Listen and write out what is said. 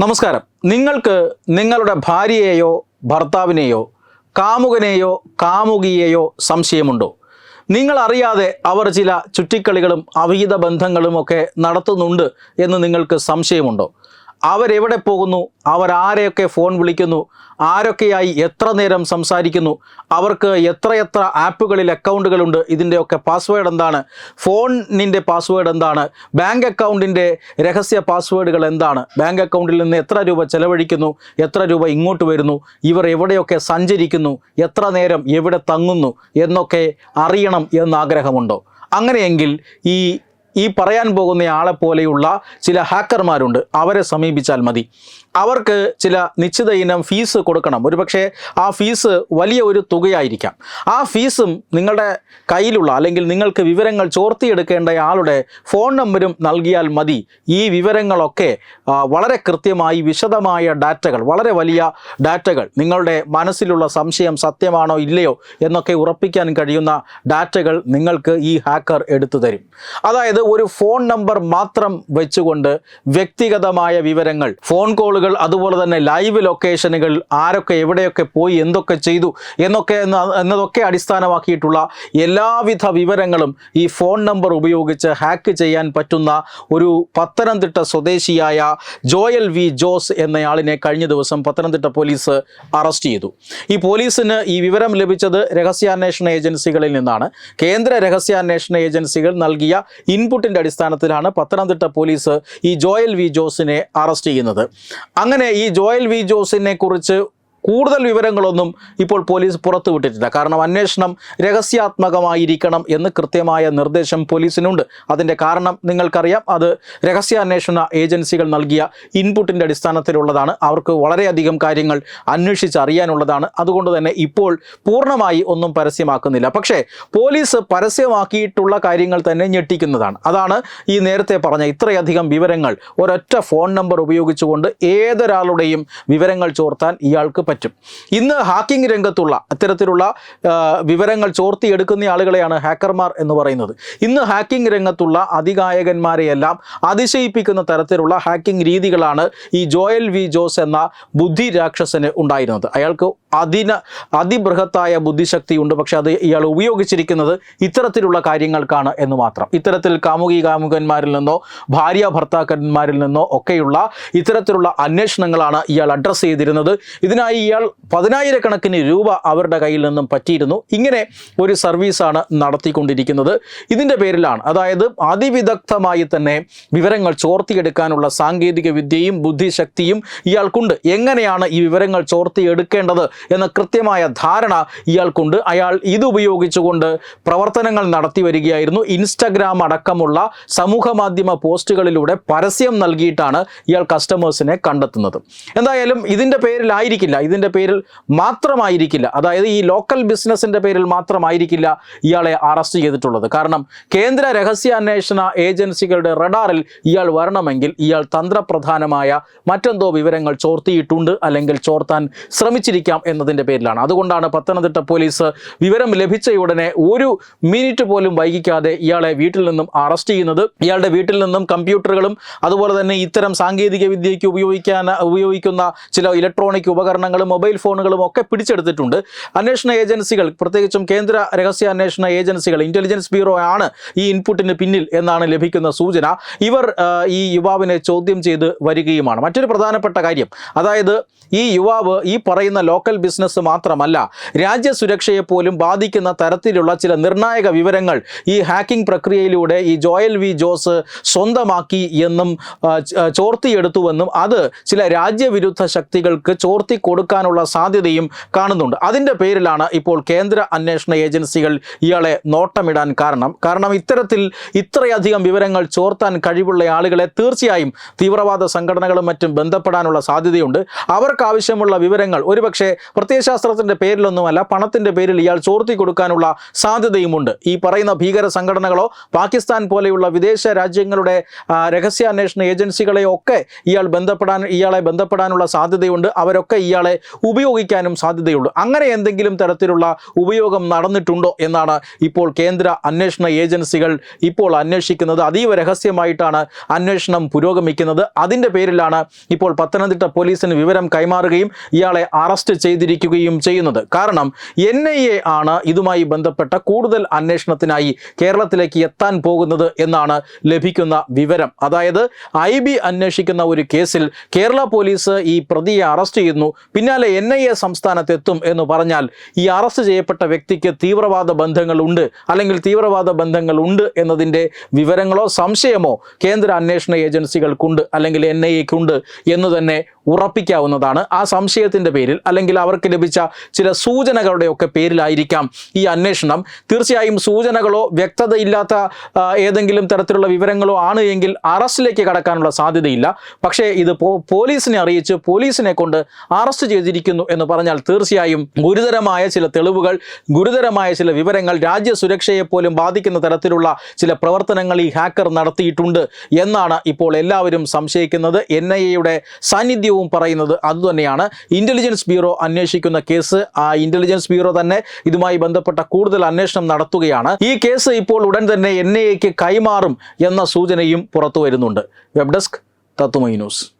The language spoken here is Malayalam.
നമസ്കാരം. നിങ്ങൾക്ക് നിങ്ങളുടെ ഭാര്യയെയോ ഭർത്താവിനെയോ കാമുകനെയോ കാമുകിയെയോ സംശയമുണ്ടോ? നിങ്ങൾ അറിയാതെ അവർ ചില ചുറ്റിക്കളികളും അവിഹിത ബന്ധങ്ങളുമൊക്കെ നടത്തുന്നുണ്ട് എന്ന് നിങ്ങൾക്ക് സംശയമുണ്ടോ? അവരെവിടെ പോകുന്നു? അവർ ആരെയൊക്കെ ഫോൺ വിളിക്കുന്നു? ആരൊക്കെയായി എത്ര നേരം സംസാരിക്കുന്നു? അവർക്ക് എത്രയെത്ര ആപ്പുകളിൽ അക്കൗണ്ടുകളുണ്ട് ഇതിന്റെയൊക്കെ പാസ്വേഡ് എന്താണ്? ഫോണിന്റെ പാസ്വേഡ് എന്താണ്? ബാങ്ക് അക്കൗണ്ടിന്റെ രഹസ്യ പാസ്വേഡുകൾ എന്താണ്? ബാങ്ക് അക്കൗണ്ടിൽ നിന്ന് എത്ര രൂപ ചെലവഴിക്കുന്നു? എത്ര രൂപ ഇങ്ങോട്ട് വരുന്നു? ഇവർ എവിടെയൊക്കെ സഞ്ചരിക്കുന്നു? എത്ര നേരം എവിടെ തങ്ങുന്നു? എന്നൊക്കെ അറിയണം എന്നാഗ്രഹമുണ്ടോ അങ്ങനെയെങ്കിൽ ഈ ഈ പറയാൻ പോകുന്ന ആളെ പോലെയുള്ള ചില ഹാക്കർമാരുണ്ട്. അവരെ സമീപിച്ചാൽ മതി. അവർക്ക് ചില നിശ്ചിത ഇനം ഫീസ് കൊടുക്കണം. ഒരുപക്ഷെ ആ ഫീസ് വലിയ ഒരു തുകയായിരിക്കാം. ആ ഫീസും നിങ്ങളുടെ കയ്യിലുള്ള അല്ലെങ്കിൽ നിങ്ങൾക്ക് വിവരങ്ങൾ ചോർത്തിയെടുക്കേണ്ട ആളുടെ ഫോൺ നമ്പരും നൽകിയാൽ മതി. ഈ വിവരങ്ങളൊക്കെ വളരെ കൃത്യമായി വിശദമായ ഡാറ്റകൾ വളരെ വലിയ ഡാറ്റകൾ നിങ്ങളുടെ മനസ്സിലുള്ള സംശയം സത്യമാണോ ഇല്ലയോ എന്നൊക്കെ ഉറപ്പിക്കാൻ കഴിയുന്ന ഡാറ്റകൾ നിങ്ങൾക്ക് ഈ ഹാക്കർ എടുത്തു തരും. അതായത് ഒരു ഫോൺ നമ്പർ മാത്രം വെച്ചുകൊണ്ട് വ്യക്തിഗതമായ വിവരങ്ങൾ ഫോൺ കോളുകൾ അതുപോലെ തന്നെ ലൈവ് ലൊക്കേഷനുകൾ ആരൊക്കെ എവിടെയൊക്കെ പോയി എന്തൊക്കെ ചെയ്തു എന്നൊക്കെ എന്നതൊക്കെ അടിസ്ഥാനമാക്കിയിട്ടുള്ള എല്ലാവിധ വിവരങ്ങളും ഈ ഫോൺ നമ്പർ ഉപയോഗിച്ച് ഹാക്ക് ചെയ്യാൻ പറ്റുന്ന ഒരു പത്തനംതിട്ട സ്വദേശിയായ ജോയൽ വി ജോസ് എന്നയാളിനെ കഴിഞ്ഞ ദിവസം പത്തനംതിട്ട പോലീസ് അറസ്റ്റ് ചെയ്തു. ഈ പോലീസിന് ഈ വിവരം ലഭിച്ചത് രഹസ്യാന്വേഷണ ഏജൻസികളിൽ നിന്നാണ്. കേന്ദ്ര രഹസ്യാന്വേഷണ ഏജൻസികൾ നൽകിയ ഇൻപുട്ടിന്റെ അടിസ്ഥാനത്തിലാണ് പത്തനംതിട്ട പോലീസ് ഈ ജോയൽ വി ജോസിനെ അറസ്റ്റ് ചെയ്യുന്നത്. അങ്ങനെ ഈ ജോയൽ വി ജോസിനെ കുറിച്ച് കൂടുതൽ വിവരങ്ങളൊന്നും ഇപ്പോൾ പോലീസ് പുറത്തുവിട്ടിട്ടില്ല. കാരണം അന്വേഷണം രഹസ്യാത്മകമായിരിക്കണം എന്ന് കൃത്യമായ നിർദ്ദേശം പോലീസിനുണ്ട്. അതിന്റെ കാരണം നിങ്ങൾക്കറിയാം. അത് രഹസ്യാന്വേഷണ ഏജൻസികൾ നൽകിയ ഇൻപുട്ടിന്റെ അടിസ്ഥാനത്തിലുള്ളതാണ്. അവർക്ക് വളരെയധികം കാര്യങ്ങൾ അന്വേഷിച്ചറിയാനുള്ളതാണ്. അതുകൊണ്ട് തന്നെ ഇപ്പോൾ പൂർണമായി ഒന്നും പരസ്യമാക്കുന്നില്ല. പക്ഷേ പോലീസ് പരസ്യമാക്കിയിട്ടുള്ള കാര്യങ്ങൾ തന്നെ ഞെട്ടിക്കുന്നതാണ്. അതാണ് ഈ നേരത്തെ പറഞ്ഞ ഇത്രയധികം വിവരങ്ങൾ. ഒരൊറ്റ ഫോൺ നമ്പർ ഉപയോഗിച്ചുകൊണ്ട് ഏതൊരാളുടെയും വിവരങ്ങൾ ചോർത്താൻ ഇയാൾക്ക് പറ്റും ഇന്ന് ഹാക്കിംഗ് രംഗത്തുള്ള അത്തരത്തിലുള്ള വിവരങ്ങൾ ചോർത്തിയെടുക്കുന്ന ആളുകളെയാണ് ഹാക്കർമാർ എന്ന് പറയുന്നത്. ഇന്ന് ഹാക്കിംഗ് രംഗത്തുള്ള അതികായകന്മാരെയെല്ലാം അതിശയിപ്പിക്കുന്ന തരത്തിലുള്ള ഹാക്കിംഗ് രീതികളാണ് ഈ ജോയൽ വി ജോസ് എന്ന ബുദ്ധി രാക്ഷസന് ഉണ്ടായിരുന്നത്. അയാൾക്ക് അതിന അതിബൃഹത്തായ ബുദ്ധിശക്തിയുണ്ട്. പക്ഷെ അത് ഇയാൾ ഉപയോഗിച്ചിരിക്കുന്നത് ഇത്തരത്തിലുള്ള കാര്യങ്ങൾക്കാണ് എന്ന് മാത്രം. ഇത്തരത്തിൽ കാമുകി കാമുകന്മാരിൽ നിന്നോ ഭാര്യ ഭർത്താക്കന്മാരിൽ നിന്നോ ഒക്കെയുള്ള ഇത്തരത്തിലുള്ള അന്വേഷണങ്ങളാണ് ഇയാൾ അഡ്രസ്സ് ചെയ്തിരുന്നത്. ഇതിനായി ഇയാൾ പതിനായിരക്കണക്കിന് രൂപ അവരുടെ കയ്യിൽ നിന്നും പറ്റിയിരുന്നു. ഇങ്ങനെ ഒരു സർവീസാണ് നടത്തിക്കൊണ്ടിരിക്കുന്നത്. ഇതിന്റെ പേരിലാണ് അതായത് അതിവിദഗ്ധമായി തന്നെ വിവരങ്ങൾ ചോർത്തിയെടുക്കാനുള്ള സാങ്കേതിക വിദ്യയും ബുദ്ധിശക്തിയും ഇയാൾക്കുണ്ട്. എങ്ങനെയാണ് ഈ വിവരങ്ങൾ ചോർത്തിയെടുക്കേണ്ടത് എന്ന കൃത്യമായ ധാരണ ഇയാൾക്കുണ്ട്. അയാൾ ഇതുപയോഗിച്ചുകൊണ്ട് പ്രവർത്തനങ്ങൾ നടത്തി വരികയായിരുന്നു. ഇൻസ്റ്റഗ്രാം അടക്കമുള്ള സമൂഹ മാധ്യമ പോസ്റ്റുകളിലൂടെ പരസ്യം നൽകിയിട്ടാണ് ഇയാൾ കസ്റ്റമേഴ്സിനെ കണ്ടെത്തുന്നത്. എന്തായാലും ഇതിന്റെ പേരിലായിരിക്കില്ല. ഇതിന്റെ പേരിൽ മാത്രമായിരിക്കില്ല. അതായത് ഈ ലോക്കൽ ബിസിനസ്സിന്റെ പേരിൽ മാത്രമായിരിക്കില്ല ഇയാളെ അറസ്റ്റ് ചെയ്തിട്ടുള്ളത്. കാരണം കേന്ദ്ര രഹസ്യാന്വേഷണ ഏജൻസികളുടെ റഡാറിൽ ഇയാൾ വരണമെങ്കിൽ ഇയാൾ തന്ത്രപ്രധാനമായ മറ്റെന്തോ വിവരങ്ങൾ ചോർത്തിയിട്ടുണ്ട് അല്ലെങ്കിൽ ചോർത്താൻ ശ്രമിച്ചിരിക്കാം എന്നതിന്റെ പേരിലാണ്. അതുകൊണ്ടാണ് പത്തനംതിട്ട പോലീസ് വിവരം ലഭിച്ച ഉടനെ ഒരു മിനിറ്റ് പോലും വൈകിക്കാതെ ഇയാളെ വീട്ടിൽ നിന്നും അറസ്റ്റ് ചെയ്യുന്നത്. ഇയാളുടെ വീട്ടിൽ നിന്നും കമ്പ്യൂട്ടറുകളും അതുപോലെ തന്നെ ഇത്തരം സാങ്കേതിക വിദ്യയ്ക്ക് ഉപയോഗിക്കാൻ ഉപയോഗിക്കുന്ന ചില ഇലക്ട്രോണിക് ഉപകരണങ്ങളും മൊബൈൽ ഫോണുകളും ഒക്കെ പിടിച്ചെടുത്തിട്ടുണ്ട്. അന്വേഷണ ഏജൻസികൾ പ്രത്യേകിച്ചും കേന്ദ്ര രഹസ്യാന്വേഷണ ഏജൻസികൾ ഇന്റലിജൻസ് ബ്യൂറോ ആണ് ഈ ഇൻപുട്ടിന് പിന്നിൽ എന്നാണ് ലഭിക്കുന്ന സൂചന. ഇവർ ഈ യുവാവിനെ ചോദ്യം ചെയ്ത് വരികയുമാണ്. മറ്റൊരു പ്രധാനപ്പെട്ട കാര്യം അതായത് ഈ യുവാവ് ഈ പറയുന്ന ലോക്കൽ ബിസിനസ് മാത്രമല്ല രാജ്യസുരക്ഷയെ പോലും ബാധിക്കുന്ന തരത്തിലുള്ള ചില നിർണായക വിവരങ്ങൾ ഈ ഹാക്കിംഗ് പ്രക്രിയയിലൂടെ ഈ ജോയൽ വി ജോസ് സ്വന്തമാക്കി എന്നും ചോർത്തിയെടുത്തുവെന്നും അത് ചില രാജ്യവിരുദ്ധ ശക്തികൾക്ക് ചോർത്തി കൊടുക്കാനുള്ള സാധ്യതയും കാണുന്നുണ്ട്. അതിന്റെ പേരിലാണ് ഇപ്പോൾ കേന്ദ്ര അന്വേഷണ ഏജൻസികൾ ഇയാളെ നോട്ടമിടാൻ കാരണം. കാരണം ഇത്തരത്തിൽ ഇത്രയധികം വിവരങ്ങൾ ചോർത്താൻ കഴിവുള്ള ആളുകളെ തീർച്ചയായും തീവ്രവാദ സംഘടനകളും മറ്റും ബന്ധപ്പെടാനുള്ള സാധ്യതയുണ്ട്. അവർക്ക് ആവശ്യമുള്ള വിവരങ്ങൾ ഒരുപക്ഷെ പ്രത്യയശാസ്ത്രത്തിന്റെ പേരിലൊന്നുമല്ല പണത്തിന്റെ പേരിൽ ഇയാൾ ചോർത്തി കൊടുക്കാനുള്ള സാധ്യതയുമുണ്ട്. ഈ പറയുന്ന ഭീകര സംഘടനകളോ പാകിസ്ഥാൻ പോലെയുള്ള വിദേശ രാജ്യങ്ങളുടെ രഹസ്യാന്വേഷണ ഏജൻസികളെയോ ഒക്കെ ഇയാൾ ബന്ധപ്പെടാൻ ഇയാളെ ബന്ധപ്പെടാനുള്ള സാധ്യതയുണ്ട്. അവരൊക്കെ ഇയാളെ ഉപയോഗിക്കാനും സാധ്യതയുള്ളൂ. അങ്ങനെ എന്തെങ്കിലും തരത്തിലുള്ള ഉപയോഗം നടന്നിട്ടുണ്ടോ എന്നാണ് ഇപ്പോൾ കേന്ദ്ര അന്വേഷണ ഏജൻസികൾ ഇപ്പോൾ അന്വേഷിക്കുന്നത്. അതീവ രഹസ്യമായിട്ടാണ് അന്വേഷണം പുരോഗമിക്കുന്നത്. അതിന്റെ പേരിലാണ് ഇപ്പോൾ പത്തനംതിട്ട പോലീസിന് വിവരം കൈമാറുകയും ഇയാളെ അറസ്റ്റ് ചെയ്തിരിക്കുകയും ചെയ്യുന്നത്. കാരണം എൻ ആണ് ഇതുമായി ബന്ധപ്പെട്ട കൂടുതൽ അന്വേഷണത്തിനായി കേരളത്തിലേക്ക് എത്താൻ പോകുന്നത് എന്നാണ് ലഭിക്കുന്ന വിവരം. അതായത് ഐ ബി അന്വേഷിക്കുന്ന ഒരു കേസിൽ കേരള പോലീസ് ഈ പ്രതിയെ അറസ്റ്റ് ചെയ്യുന്നു. പിന്നാലെ എൻ ഐ എ സംസ്ഥാനത്തെത്തും എന്ന് പറഞ്ഞാൽ ഈ അറസ്റ്റ് ചെയ്യപ്പെട്ട വ്യക്തിക്ക് തീവ്രവാദ ബന്ധങ്ങളുണ്ട് അല്ലെങ്കിൽ തീവ്രവാദ ബന്ധങ്ങളുണ്ട് എന്നതിന്റെ വിവരങ്ങളോ സംശയമോ കേന്ദ്ര അന്വേഷണ ഏജൻസികൾക്കുണ്ട് അല്ലെങ്കിൽ എൻ ഐ എക്കുണ്ട് എന്ന് തന്നെ ഉറപ്പിക്കാവുന്നതാണ്. ആ സംശയത്തിന്റെ പേരിൽ അല്ലെങ്കിൽ അവർക്ക് ലഭിച്ച ചില സൂചനകളുടെയൊക്കെ പേരിലായിരിക്കാം ഈ അന്വേഷണം. തീർച്ചയായും സൂചനകളോ വ്യക്തതയില്ലാത്ത ഏതെങ്കിലും തരത്തിലുള്ള വിവരങ്ങളോ ആണ് എങ്കിൽ അറസ്റ്റിലേക്ക് കടക്കാനുള്ള സാധ്യതയില്ല. പക്ഷേ ഇത് പോലീസിനെ അറിയിച്ച് പോലീസിനെ കൊണ്ട് അറസ്റ്റ് ചെയ്തിരിക്കുന്നു എന്ന് പറഞ്ഞാൽ തീർച്ചയായും ഗുരുതരമായ ചില തെളിവുകൾ ഗുരുതരമായ ചില വിവരങ്ങൾ രാജ്യ സുരക്ഷയെ പോലും ബാധിക്കുന്ന തരത്തിലുള്ള ചില പ്രവർത്തനങ്ങൾ ഈ ഹാക്കർ നടത്തിയിട്ടുണ്ട് എന്നാണ് ഇപ്പോൾ എല്ലാവരും സംശയിക്കുന്നത്. എൻ ഐ എയുടെ സാന്നിധ്യവും പറയുന്നത് അതുതന്നെയാണ്. ഇന്റലിജൻസ് ബ്യൂറോ അന്വേഷിക്കുന്ന കേസ്. ആ ഇന്റലിജൻസ് ബ്യൂറോ തന്നെ ഇതുമായി ബന്ധപ്പെട്ട കൂടുതൽ അന്വേഷണം നടത്തുകയാണ്. ഈ കേസ് ഇപ്പോൾ ഉടൻ തന്നെ എൻ കൈമാറും എന്ന സൂചനയും പുറത്തു വരുന്നുണ്ട്. വെബ് ഡെസ്ക് തത്തുമൈ ന്യൂസ്